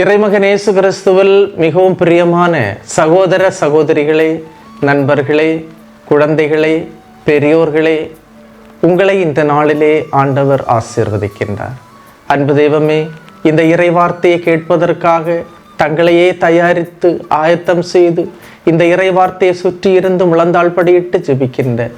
இறைமகன் இயேசு கிறிஸ்துவில் மிகவும் பிரியமான சகோதர சகோதரிகளே நண்பர்களே குழந்தைகளே பெரியோர்களே உங்களை இந்த நாளிலே ஆண்டவர் ஆசீர்வதிக்கின்றார். அன்பு தெய்வமே இந்த இறை வார்த்தையை கேட்பதற்காக தங்களையே தயாரித்து ஆயத்தம் செய்து இந்த இறை வார்த்தையை சுற்றி இருந்து முழந்தாள் படியிட்டு ஜெபிக்கின்ற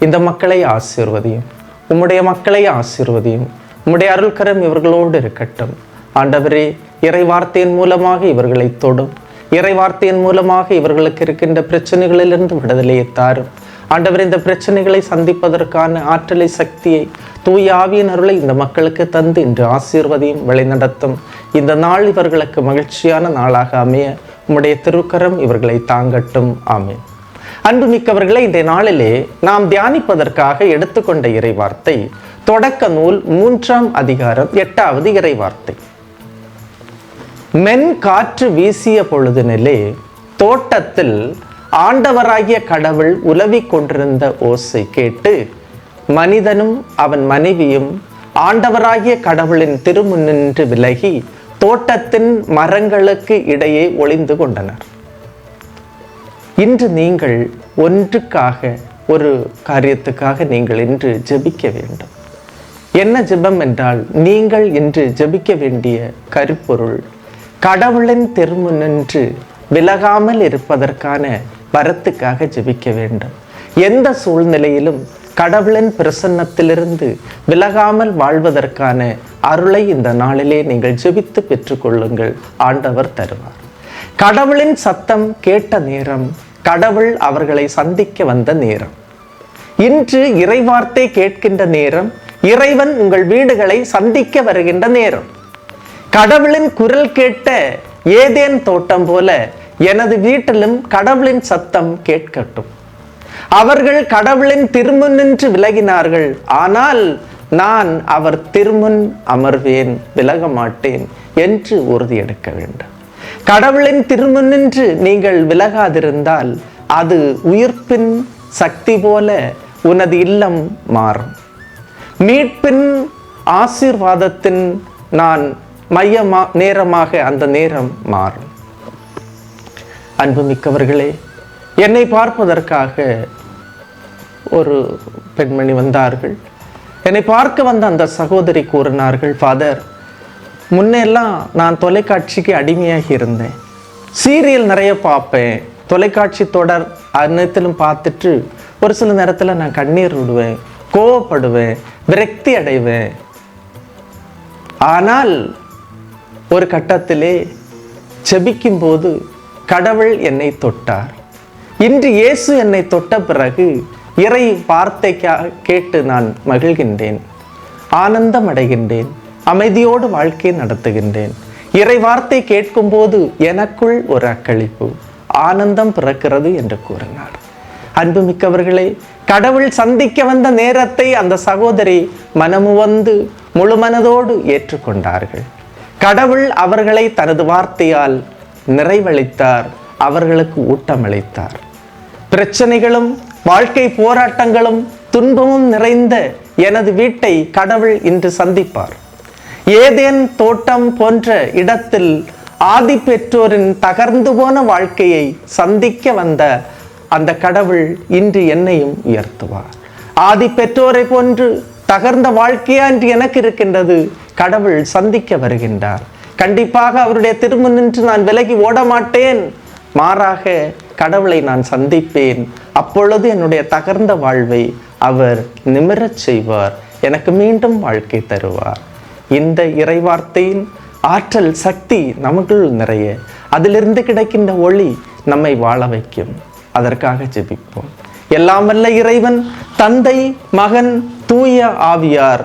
இந்த மக்களை ஆசீர்வதியும். உம்முடைய மக்களை ஆசீர்வதியும். உம்முடைய அருள்கரம் இவர்களோடு இருக்கட்டும். ஆண்டவரே இறை வார்த்தையின் மூலமாக இவர்களை தொடும். இறை வார்த்தையின் மூலமாக இவர்களுக்கு இருக்கின்ற பிரச்சனைகளிலிருந்து விடுதலையை தாரும். ஆண்டவர் இந்த பிரச்சனைகளை சந்திப்பதற்கான ஆற்றலை சக்தியை தூய ஆவியின் அருளை இந்த மக்களுக்கு தந்து இன்று ஆசீர்வதியும் வழிநடத்தும். இந்த நாள் இவர்களுக்கு மகிழ்ச்சியான நாளாக அமைய உம்முடைய திருக்கரம் இவர்களை தாங்கட்டும். ஆமென். அன்புமிக்கவர்களை இந்த நாளிலே நாம் தியானிப்பதற்காக எடுத்துக்கொண்ட இறைவார்த்தை தொடக்க நூல் மூன்றாம் அதிகாரம் எட்டாவது இறைவார்த்தை. மென் காற்று வீசிய பொழுதுநிலே தோட்டத்தில் ஆண்டவராகிய கடவுள் உலவிக் கொண்டிருந்த ஓசை கேட்டு மனிதனும் அவன் மனைவியும் ஆண்டவராகிய கடவுளின் திருமுன்னின்று விலகி தோட்டத்தின் மரங்களுக்கு இடையே ஒளிந்து கொண்டனர். இன்று நீங்கள் ஒன்றுக்காக ஒரு காரியத்துக்காக நீங்கள் இன்று ஜெபிக்க வேண்டும். என்ன ஜெபம் என்றால் நீங்கள் இன்று ஜெபிக்க வேண்டிய கருப்பொருள் கடவுளின் திருமுன்னின்று விலகாமல் இருப்பதற்கான வரத்துக்காக ஜெபிக்க வேண்டும். எந்த சூழ்நிலையிலும் கடவுளின் பிரசன்னத்திலிருந்து விலகாமல் வாழ்வதற்கான அருளை இந்த நாளிலே நீங்கள் ஜெபித்து பெற்றுக்கொள்ளுங்கள். ஆண்டவர் தருவார். கடவுளின் சத்தம் கேட்ட நேரம் கடவுள் அவர்களை சந்திக்க வந்த நேரம். இன்று இறைவார்த்தை கேட்கின்ற நேரம் இறைவன் உங்கள் வீடுகளை சந்திக்க வருகின்ற நேரம். கடவுளின் குரல் கேட்ட ஏதேன் தோட்டம் போல எனது வீட்டிலும் கடவுளின் சத்தம் கேட்கட்டும். அவர்கள் கடவுளின் திருமுன்னின்று விலகினார்கள். ஆனால் நான் அவர் திருமுன் அமர்வேன் விலக மாட்டேன் என்று உறுதியெடுக்க வேண்டும். கடவுளின் திருமுன்னின்று நீங்கள் விலகாதிருந்தால் அது உயிர்ப்பின் சக்தி போல உனது இல்லம் மாறும். மீட்பின் ஆசீர்வாதத்தின் நான் மையமா நேரமாக அந்த நேரம் மாறும். அன்புமிக்கவர்களே என்னை பார்ப்பதற்காக ஒரு பெண்மணி வந்தார்கள். என்னை பார்க்க வந்த அந்த சகோதரி கூறினார்கள் ஃபாதர் முன்னெல்லாம் நான் தொலைக்காட்சிக்கு அடிமையாகி இருந்தேன். சீரியல் நிறைய பார்ப்பேன். தொலைக்காட்சி தொடர் அனைத்திலும் பார்த்துட்டு ஒரு சில நேரத்தில் நான் கண்ணீர் விடுவேன் கோவப்படுவேன் விரக்தி அடைவேன். ஆனால் ஒரு கட்டத்திலே செபிக்கும்போது கடவுள் என்னை தொட்டார். இன்று இயேசு என்னை தொட்ட பிறகு இறை வார்த்தைக்காக கேட்டு நான் மகிழ்கின்றேன். ஆனந்தம் அடைகின்றேன் அமைதியோடு வாழ்க்கை நடத்துகின்றேன். இறை வார்த்தை கேட்கும்போது எனக்குள் ஒரு அக்களிப்பு ஆனந்தம் பிறக்கிறது என்று கூறினார். அன்புமிக்கவர்களே கடவுள் சந்திக்க வந்த நேரத்தை அந்த சகோதரி மனமுவந்து முழுமனதோடு ஏற்றுக்கொண்டார்கள். கடவுள் அவர்களை தனது வார்த்தையால் நிறைவளித்தார் அவர்களுக்கு ஊட்டமளித்தார். பிரச்சனைகளும் வாழ்க்கை போராட்டங்களும் துன்பமும் நிறைந்த எனது வீட்டை கடவுள் இன்று சந்திப்பார். ஏதேன் தோட்டம் போன்ற இடத்தில் ஆதி பெற்றோரின் தகர்ந்து போன வாழ்க்கையை சந்திக்க வந்த அந்த கடவுள் இன்று என்னையும் உயர்த்துவார். ஆதி பெற்றோரை போன்று தகர்ந்த வாழ்க்கையா என்று எனக்கு இருக்கின்றது? கடவுள் சந்திக்க வருகின்றார். கண்டிப்பாக அவருடைய திரும்ப நின்று நான் விலகி ஓட மாட்டேன் மாறாக கடவுளை நான் சந்திப்பேன். அப்பொழுது என்னுடைய தகர்ந்த வாழ்வை அவர் நிமிரச் செய்வார். எனக்கு மீண்டும் வாழ்க்கை தருவார். இந்த இறைவார்த்தையின் ஆற்றல் சக்தி நமக்குள் நிறைய. அதிலிருந்து கிடைக்கின்ற ஒளி நம்மை வாழ வைக்கும். அதற்காக ஜெபிப்போம். எல்லாம் வல்ல இறைவன் தந்தை மகன் தூய ஆவியார்